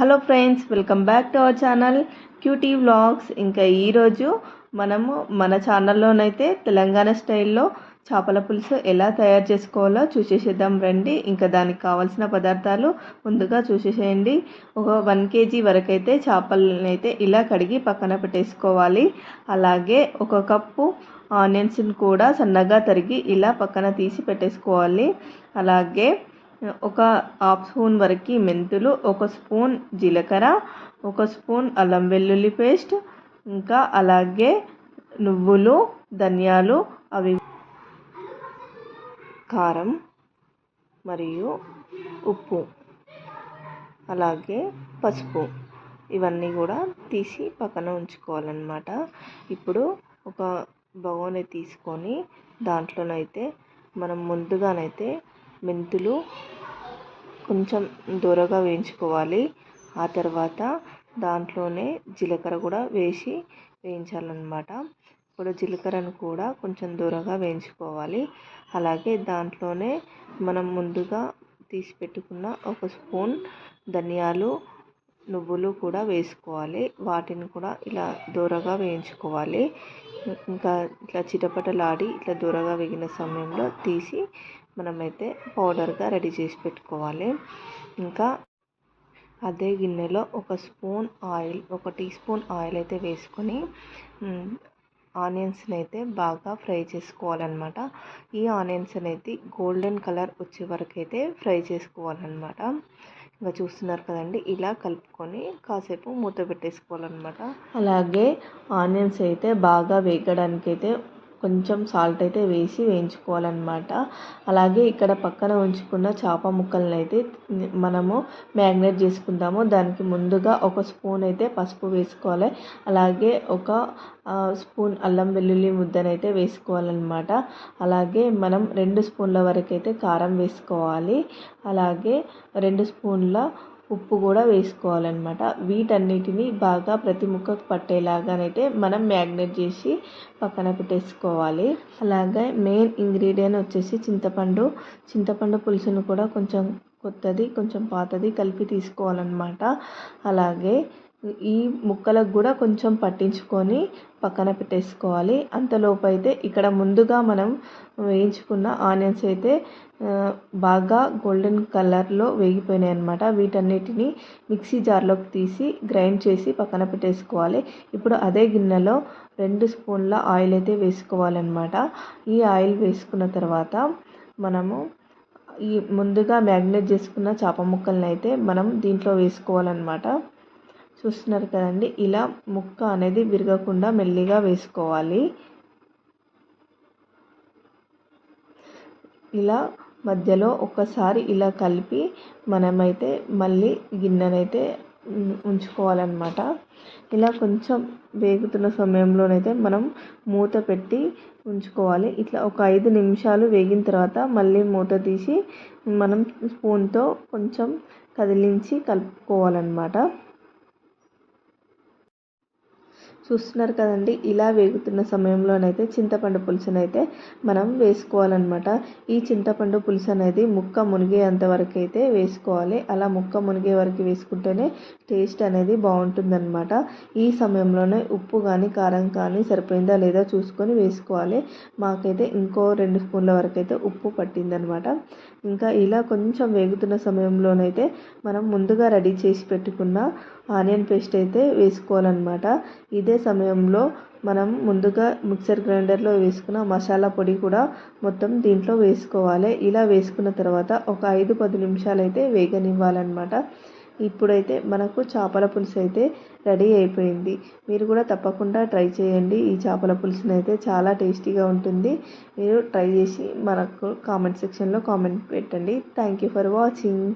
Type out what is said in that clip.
Hello friends welcome back to our channel cutie vlogs. ఇంకా ఈరోజు మనము మన ఛానల్లోనైతే తెలంగాణ స్టైల్లో చేపల పులుసు ఎలా తయారు చేసుకోవాలో చూసేసేద్దాం రండి. ఇంకా దానికి కావాల్సిన పదార్థాలు ముందుగా చూసేసేయండి. ఒక వన్ కేజీ వరకు అయితే చేపలను అయితే ఇలా కడిగి పక్కన పెట్టేసుకోవాలి. అలాగే ఒక కప్పు ఆనియన్స్ని కూడా సన్నగా తరిగి ఇలా పక్కన తీసి పెట్టేసుకోవాలి. అలాగే ఒక హాఫ్ స్పూన్ వరకు మెంతులు ఒక స్పూన్ జీలకర్ర ఒక స్పూన్ అల్లం వెల్లుల్లి పేస్ట్ ఇంకా అలాగే నువ్వులు ధనియాలు అవి కారం మరియు ఉప్పు అలాగే పసుపు ఇవన్నీ కూడా తీసి పక్కన ఉంచుకోవాలన్నమాట. ఇప్పుడు ఒక బగోని తీసుకొని దాంట్లోనైతే మనం ముందుగానైతే మెంతులు కొంచెం దూరగా వేయించుకోవాలి. ఆ తర్వాత దాంట్లోనే జీలకర్ర కూడా వేసి వేయించాలన్నమాట. ఇప్పుడు జీలకర్రను కూడా కొంచెం దూరంగా వేయించుకోవాలి. అలాగే దాంట్లోనే మనం ముందుగా తీసి పెట్టుకున్న ఒక స్పూన్ ధనియాలు నువ్వులు కూడా వేసుకోవాలి. వాటిని కూడా ఇలా దోరగా వేయించుకోవాలి. ఇంకా ఇట్లా చిటపటలాడి ఇట్లా దోరగా వేగిన సమయంలో తీసి మనమైతే పౌడర్గా రెడీ చేసి పెట్టుకోవాలి. ఇంకా అదే గిన్నెలో ఒక స్పూన్ ఆయిల్ ఒక టీ స్పూన్ ఆయిల్ అయితే వేసుకొని ఆనియన్స్ని అయితే బాగా ఫ్రై చేసుకోవాలన్నమాట. ఈ ఆనియన్స్ అనేది గోల్డెన్ కలర్ వచ్చే వరకు అయితే ఫ్రై చేసుకోవాలన్నమాట. ఇంకా చూస్తున్నారు కదండి. ఇలా కలుపుకొని కాసేపు మూత పెట్టేసుకోవాలన్నమాట. అలాగే ఆనియన్స్ అయితే బాగా వేగడానికి అయితే కొంచెం సాల్ట్ అయితే వేసి వేయించుకోవాలన్నమాట. అలాగే ఇక్కడ పక్కన ఉంచుకున్న చేప ముక్కలను అయితే మనము మ్యాగ్నేట్ చేసుకుందాము. దానికి ముందుగా ఒక స్పూన్ అయితే పసుపు వేసుకోవాలి. అలాగే ఒక స్పూన్ అల్లం వెల్లుల్లి ముద్దనైతే వేసుకోవాలన్నమాట. అలాగే మనం రెండు స్పూన్ల వరకు అయితే కారం వేసుకోవాలి. అలాగే రెండు స్పూన్ల ఉప్పు కూడా వేసుకోవాలన్నమాట. వీటన్నిటిని బాగా ప్రతి ముక్కకు పట్టేలాగానైతే మనం మ్యాగ్నేట్ చేసి పక్కన పెట్టేసుకోవాలి. అలాగే మెయిన్ ఇంగ్రీడియంట్ వచ్చేసి చింతపండు. చింతపండు పులుసును కూడా కొంచెం కొత్తది కొంచెం పాతది కలిపి తీసుకోవాలన్నమాట. అలాగే ఈ ముక్కలకు కూడా కొంచెం పట్టించుకొని పక్కన పెట్టేసుకోవాలి. అంతలోపు అయితే ఇక్కడ ముందుగా మనం వేయించుకున్న ఆనియన్స్ అయితే బాగా గోల్డెన్ కలర్లో వేగిపోయినాయి అనమాట వీటన్నిటిని మిక్సీ జార్లోకి తీసి గ్రైండ్ చేసి పక్కన పెట్టేసుకోవాలి. ఇప్పుడు అదే గిన్నెలో రెండు స్పూన్ల ఆయిల్ అయితే వేసుకోవాలన్నమాట. ఈ ఆయిల్ వేసుకున్న తర్వాత మనము ఈ ముందుగా మ్యాగ్నేట్ చేసుకున్న చేప ముక్కలను అయితే మనం దీంట్లో వేసుకోవాలన్నమాట. చూస్తున్నారు కదండి. ఇలా ముక్క అనేది విరగకుండా మెల్లిగా వేసుకోవాలి. ఇలా మధ్యలో ఒక్కసారి ఇలా కలిపి మనమైతే మళ్ళీ గిన్నెనైతే ఉంచుకోవాలన్నమాట. ఇలా కొంచెం వేగుతున్న సమయంలోనైతే మనం మూత పెట్టి ఉంచుకోవాలి. ఇట్లా ఒక ఐదు నిమిషాలు వేగిన తర్వాత మళ్ళీ మూత తీసి మనం స్పూన్తో కొంచెం కదిలించి కలుపుకోవాలన్నమాట. చూస్తున్నారు కదండి ఇలా వేగుతున్న సమయంలోనైతే చింతపండు పులుసునైతే మనం వేసుకోవాలన్నమాట. ఈ చింతపండు పులుసు అనేది ముక్క మునిగేంత వరకు అయితే వేసుకోవాలి. అలా ముక్క మునిగే వరకు వేసుకుంటేనే టేస్ట్ అనేది బాగుంటుందన్నమాట. ఈ సమయంలోనే ఉప్పు కానీ కారం కానీ సరిపోయిందా లేదా చూసుకొని వేసుకోవాలి. మాకైతే ఇంకో రెండు స్పూన్ల వరకు అయితే ఉప్పు పట్టిందనమాట ఇంకా ఇలా కొంచెం వేగుతున్న సమయంలోనైతే మనం ముందుగా రెడీ చేసి పెట్టుకున్న ఆనియన్ పేస్ట్ అయితే వేసుకోవాలన్నమాట. ఇదే సమయంలో మనం ముందుగా మిక్సర్ గ్రైండర్లో వేసుకున్న మసాలా పొడి కూడా మొత్తం దీంట్లో వేసుకోవాలి. ఇలా వేసుకున్న తర్వాత ఒక ఐదు పది నిమిషాలు అయితే వేగనివ్వాలన్నమాట. ఇప్పుడైతే మనకు చేపల పులుసు అయితే రెడీ అయిపోయింది. మీరు కూడా తప్పకుండా ట్రై చేయండి. ఈ చేపల పులుసుని అయితే చాలా టేస్టీగా ఉంటుంది. మీరు ట్రై చేసి మనకు కామెంట్ సెక్షన్లో కామెంట్ పెట్టండి. Thank you for watching.